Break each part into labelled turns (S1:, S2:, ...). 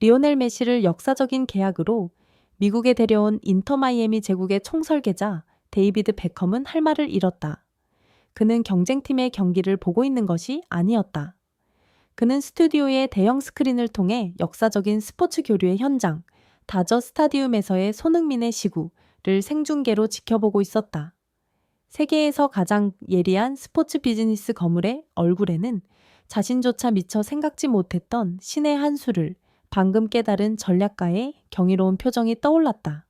S1: 리오넬 메시를 역사적인 계약으로 미국에 데려온 인터 마이애미 제국의 총설계자 데이비드 베컴은 할 말을 잃었다. 그는 경쟁팀의 경기를 보고 있는 것이 아니었다. 그는 스튜디오의 대형 스크린을 통해 역사적인 스포츠 교류의 현장, 다저 스타디움에서의 손흥민의 시구를 생중계로 지켜보고 있었다. 세계에서 가장 예리한 스포츠 비즈니스 거물의 얼굴에는 자신조차 미처 생각지 못했던 신의 한 수를 방금 깨달은 전략가의 경이로운 표정이 떠올랐다.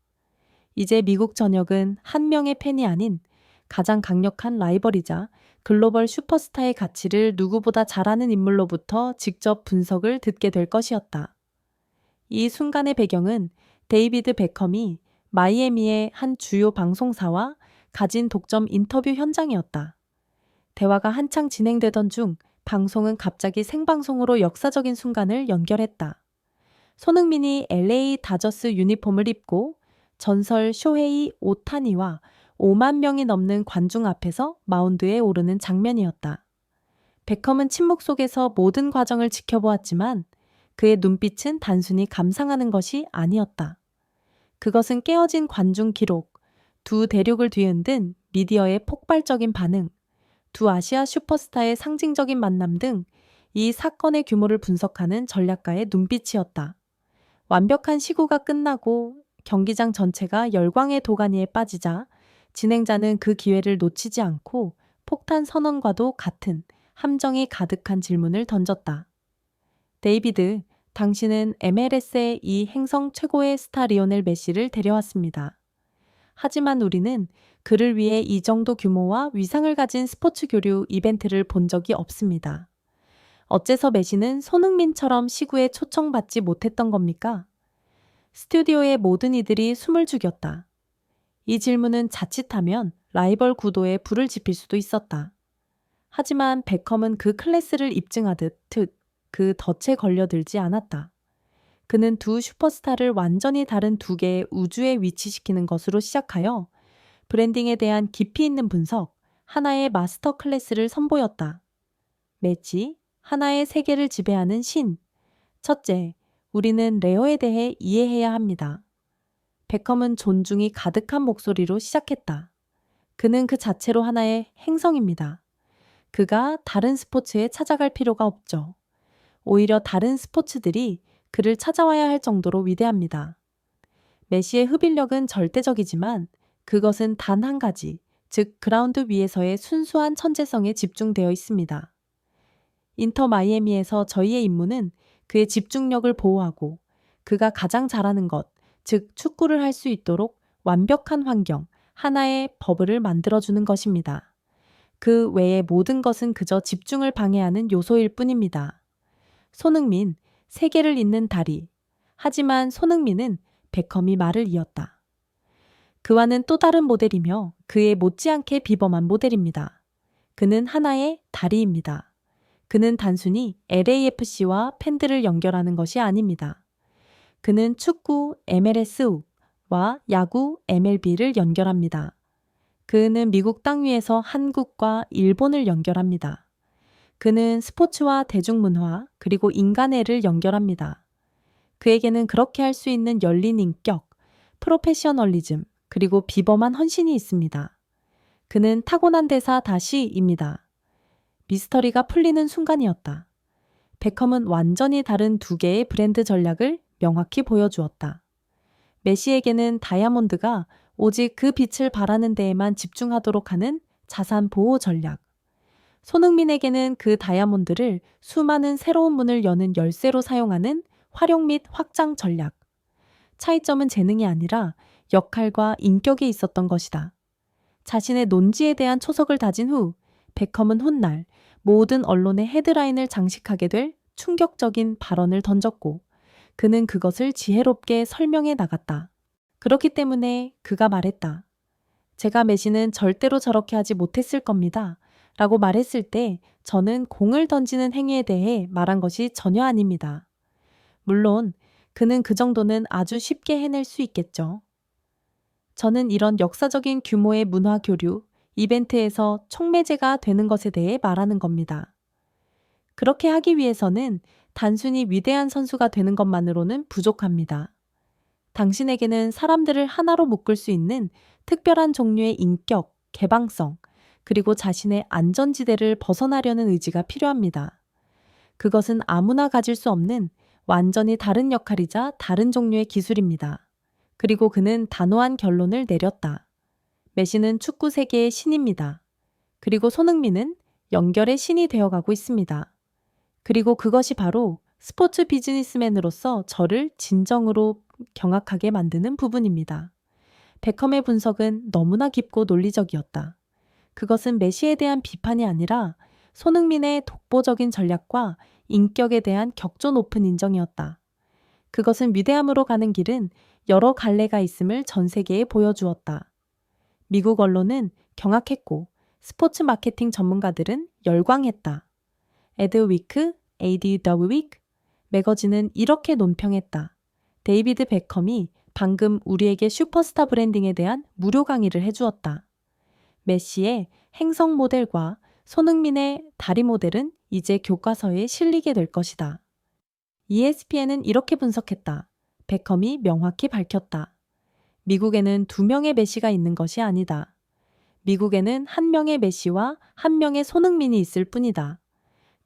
S1: 이제 미국 전역은 한 명의 팬이 아닌 가장 강력한 라이벌이자 글로벌 슈퍼스타의 가치를 누구보다 잘 아는 인물로부터 직접 분석을 듣게 될 것이었다. 이 순간의 배경은 데이비드 베컴이 마이애미의 한 주요 방송사와 가진 독점 인터뷰 현장이었다. 대화가 한창 진행되던 중 방송은 갑자기 생방송으로 역사적인 순간을 연결했다. 손흥민이 LA 다저스 유니폼을 입고 전설 쇼헤이 오타니와 5만 명이 넘는 관중 앞에서 마운드에 오르는 장면이었다. 베컴은 침묵 속에서 모든 과정을 지켜보았지만 그의 눈빛은 단순히 감상하는 것이 아니었다. 그것은 깨어진 관중 기록, 두 대륙을 뒤흔든 미디어의 폭발적인 반응, 두 아시아 슈퍼스타의 상징적인 만남 등 이 사건의 규모를 분석하는 전략가의 눈빛이었다. 완벽한 시구가 끝나고 경기장 전체가 열광의 도가니에 빠지자 진행자는 그 기회를 놓치지 않고 폭탄 선언과도 같은 함정이 가득한 질문을 던졌다. 데이비드, 당신은 MLS의 이 행성 최고의 스타 리오넬 메시를 데려왔습니다. 하지만 우리는 그를 위해 이 정도 규모와 위상을 가진 스포츠 교류 이벤트를 본 적이 없습니다. 어째서 메시는 손흥민처럼 시구에 초청받지 못했던 겁니까? 스튜디오의 모든 이들이 숨을 죽였다. 이 질문은 자칫하면 라이벌 구도에 불을 지필 수도 있었다. 하지만 베컴은 그 클래스를 입증하듯 그 덫에 걸려들지 않았다. 그는 두 슈퍼스타를 완전히 다른 두 개의 우주에 위치시키는 것으로 시작하여 브랜딩에 대한 깊이 있는 분석, 하나의 마스터 클래스를 선보였다. 매치, 하나의 세계를 지배하는 신. 첫째, 우리는 레어에 대해 이해해야 합니다. 베컴은 존중이 가득한 목소리로 시작했다. 그는 그 자체로 하나의 행성입니다. 그가 다른 스포츠에 찾아갈 필요가 없죠. 오히려 다른 스포츠들이 그를 찾아와야 할 정도로 위대합니다. 메시의 흡인력은 절대적이지만 그것은 단 한 가지, 즉 그라운드 위에서의 순수한 천재성에 집중되어 있습니다. 인터 마이애미에서 저희의 임무는 그의 집중력을 보호하고 그가 가장 잘하는 것, 즉 축구를 할 수 있도록 완벽한 환경, 하나의 버블을 만들어주는 것입니다. 그 외의 모든 것은 그저 집중을 방해하는 요소일 뿐입니다. 손흥민, 세계를 잇는 다리. 하지만 손흥민은 베컴이 말을 이었다. 그와는 또 다른 모델이며 그의 못지않게 비범한 모델입니다. 그는 하나의 다리입니다. 그는 단순히 LAFC와 팬들을 연결하는 것이 아닙니다. 그는 축구 MLS와 야구 MLB를 연결합니다. 그는 미국 땅 위에서 한국과 일본을 연결합니다. 그는 스포츠와 대중문화 그리고 인간애를 연결합니다. 그에게는 그렇게 할 수 있는 열린 인격, 프로페셔널리즘, 그리고 비범한 헌신이 있습니다. 그는 타고난 대사 다시입니다. 미스터리가 풀리는 순간이었다. 베컴은 완전히 다른 두 개의 브랜드 전략을 명확히 보여주었다. 메시에게는 다이아몬드가 오직 그 빛을 발하는 데에만 집중하도록 하는 자산 보호 전략. 손흥민에게는 그 다이아몬드를 수많은 새로운 문을 여는 열쇠로 사용하는 활용 및 확장 전략. 차이점은 재능이 아니라 역할과 인격에 있었던 것이다. 자신의 논지에 대한 초석을 다진 후 베컴은 훗날 모든 언론의 헤드라인을 장식하게 될 충격적인 발언을 던졌고 그는 그것을 지혜롭게 설명해 나갔다. 그렇기 때문에 그가 말했다. 제가 메시는 절대로 저렇게 하지 못했을 겁니다. 라고 말했을 때 저는 공을 던지는 행위에 대해 말한 것이 전혀 아닙니다. 물론 그는 그 정도는 아주 쉽게 해낼 수 있겠죠. 저는 이런 역사적인 규모의 문화 교류, 이벤트에서 촉매제가 되는 것에 대해 말하는 겁니다. 그렇게 하기 위해서는 단순히 위대한 선수가 되는 것만으로는 부족합니다. 당신에게는 사람들을 하나로 묶을 수 있는 특별한 종류의 인격, 개방성, 그리고 자신의 안전지대를 벗어나려는 의지가 필요합니다. 그것은 아무나 가질 수 없는 완전히 다른 역할이자 다른 종류의 기술입니다. 그리고 그는 단호한 결론을 내렸다. 메시는 축구 세계의 신입니다. 그리고 손흥민은 연결의 신이 되어가고 있습니다. 그리고 그것이 바로 스포츠 비즈니스맨으로서 저를 진정으로 경악하게 만드는 부분입니다. 베컴의 분석은 너무나 깊고 논리적이었다. 그것은 메시에 대한 비판이 아니라 손흥민의 독보적인 전략과 인격에 대한 격조 높은 인정이었다. 그것은 위대함으로 가는 길은 여러 갈래가 있음을 전 세계에 보여주었다. 미국 언론은 경악했고 스포츠 마케팅 전문가들은 열광했다. 에드위크, ADW위크 매거진은 이렇게 논평했다. 데이비드 베컴이 방금 우리에게 슈퍼스타 브랜딩에 대한 무료 강의를 해주었다. 메시의 행성 모델과 손흥민의 다리 모델은 이제 교과서에 실리게 될 것이다. ESPN은 이렇게 분석했다. 베컴이 명확히 밝혔다. 미국에는 두 명의 메시가 있는 것이 아니다. 미국에는 한 명의 메시와 한 명의 손흥민이 있을 뿐이다.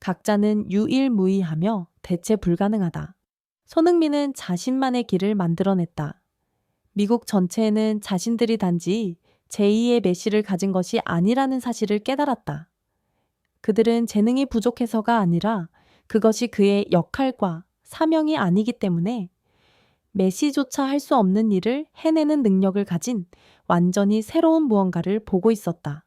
S1: 각자는 유일무이하며 대체 불가능하다. 손흥민은 자신만의 길을 만들어냈다. 미국 전체에는 자신들이 단지 제2의 메시를 가진 것이 아니라는 사실을 깨달았다. 그들은 재능이 부족해서가 아니라 그것이 그의 역할과 사명이 아니기 때문에 메시조차 할 수 없는 일을 해내는 능력을 가진 완전히 새로운 무언가를 보고 있었다.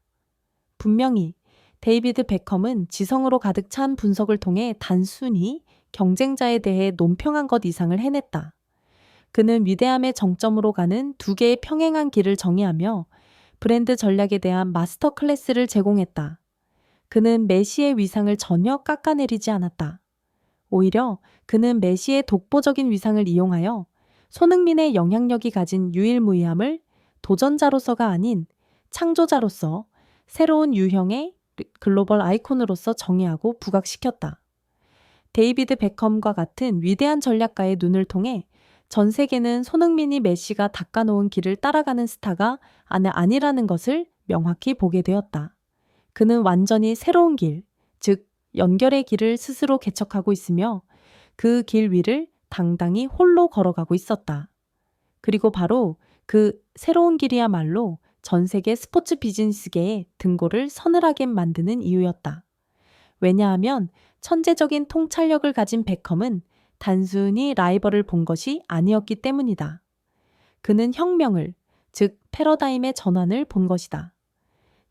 S1: 분명히 데이비드 베컴은 지성으로 가득 찬 분석을 통해 단순히 경쟁자에 대해 논평한 것 이상을 해냈다. 그는 위대함의 정점으로 가는 두 개의 평행한 길을 정의하며 브랜드 전략에 대한 마스터 클래스를 제공했다. 그는 메시의 위상을 전혀 깎아내리지 않았다. 오히려 그는 메시의 독보적인 위상을 이용하여 손흥민의 영향력이 가진 유일무이함을 도전자로서가 아닌 창조자로서 새로운 유형의 글로벌 아이콘으로서 정의하고 부각시켰다. 데이비드 베컴과 같은 위대한 전략가의 눈을 통해 전 세계는 손흥민이 메시가 닦아놓은 길을 따라가는 스타가 아니라는 것을 명확히 보게 되었다. 그는 완전히 새로운 길, 즉 연결의 길을 스스로 개척하고 있으며 그 길 위를 당당히 홀로 걸어가고 있었다. 그리고 바로 그 새로운 길이야말로 전 세계 스포츠 비즈니스계의 등골을 서늘하게 만드는 이유였다. 왜냐하면 천재적인 통찰력을 가진 베컴은 단순히 라이벌을 본 것이 아니었기 때문이다. 그는 혁명을, 즉 패러다임의 전환을 본 것이다.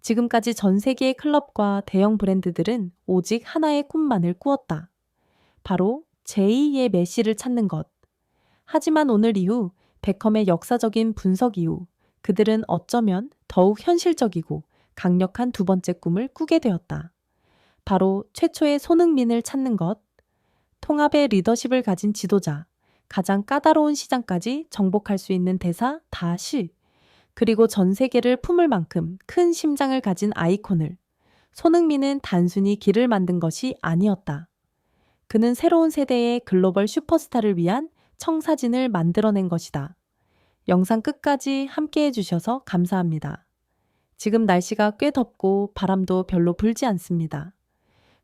S1: 지금까지 전 세계의 클럽과 대형 브랜드들은 오직 하나의 꿈만을 꾸었다. 바로 제2의 메시를 찾는 것. 하지만 오늘 이후 베컴의 역사적인 분석 이후 그들은 어쩌면 더욱 현실적이고 강력한 두 번째 꿈을 꾸게 되었다. 바로 최초의 손흥민을 찾는 것. 통합의 리더십을 가진 지도자, 가장 까다로운 시장까지 정복할 수 있는 대사 다시, 그리고 전 세계를 품을 만큼 큰 심장을 가진 아이콘을. 손흥민은 단순히 길을 만든 것이 아니었다. 그는 새로운 세대의 글로벌 슈퍼스타를 위한 청사진을 만들어낸 것이다. 영상 끝까지 함께 해주셔서 감사합니다. 지금 날씨가 꽤 덥고 바람도 별로 불지 않습니다.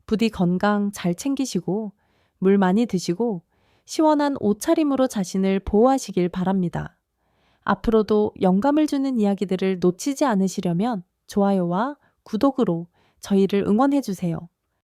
S1: 부디 건강 잘 챙기시고 물 많이 드시고 시원한 옷차림으로 자신을 보호하시길 바랍니다. 앞으로도 영감을 주는 이야기들을 놓치지 않으시려면 좋아요와 구독으로 저희를 응원해 주세요.